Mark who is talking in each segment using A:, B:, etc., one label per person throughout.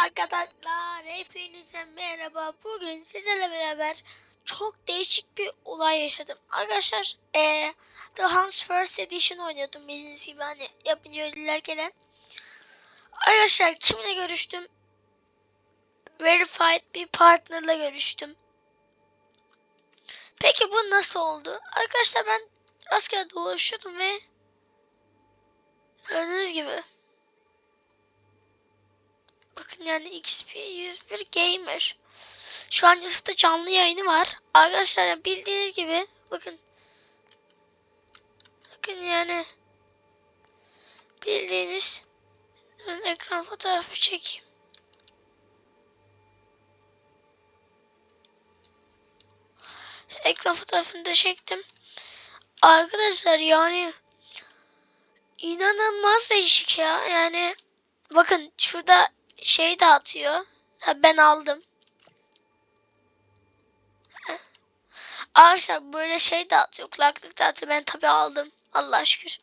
A: Arkadaşlar hepinize merhaba. Bugün sizlerle beraber çok değişik bir olay yaşadım. Arkadaşlar eee The Hunt's First Edition oynuyordum bildiğiniz gibi hani yapınca ölüler gelen. Arkadaşlar kimle görüştüm? Verified bir partnerla görüştüm. Peki bu nasıl oldu? Arkadaşlar ben rastgele dolaşıyordum ve gördüğünüz gibi Bakın yani XP 101 Gamer. Şu an YouTube'da canlı yayını var. Arkadaşlar bildiğiniz gibi bakın. Bakın yani bildiğiniz Durun, ekran fotoğrafı çekeyim. Ekran fotoğrafını da çektim. Arkadaşlar yani inanılmaz değişik ya. Yani bakın şurada şey dağıtıyor. Ha, ben aldım. Arkadaşlar böyle şey dağıtıyor. Kulaklık dağıtıyor. Ben tabi aldım. Allah şükür.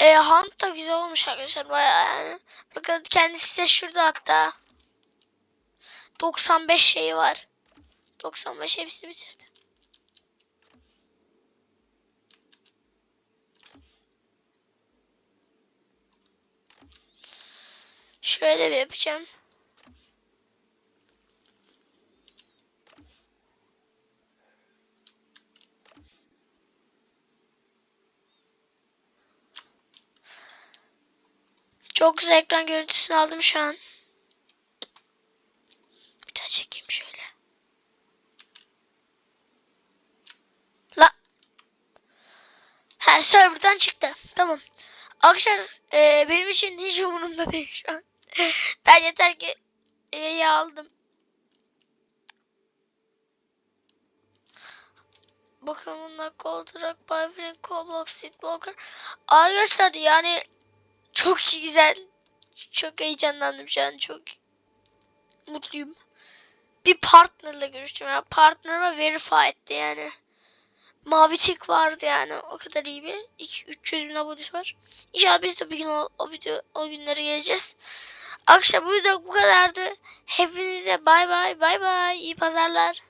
A: E, Hunt da güzel olmuş arkadaşlar. Bayağı yani. Bakın kendisi de şurada hatta. 95 şeyi var. 95 hepsini bitirdi. Şöyle bir yapacağım. Çok güzel ekran görüntüsünü aldım şu an. Bir daha çekeyim şöyle. La. Ha serverdan çıktı. Tamam. Arkadaşlar e, benim için hiç umurumda değil şu an. Ben yeter ki E'yi aldım. Bakın bunlar Goldrack, Byfriend, Coblox, Seedwalker. Arkadaşlar yani çok güzel. Çok heyecanlandım şu an. Çok mutluyum. Bir partnerla görüştüm. Yani partner'a verify etti yani. Mavi tik vardı yani. O kadar iyi bir. 200 bin abonesi var. İnşallah biz de bir gün o, o video o günlere geleceğiz. Akşam bu video bu kadardı. Hepinize bay bay bay bay. İyi pazarlar.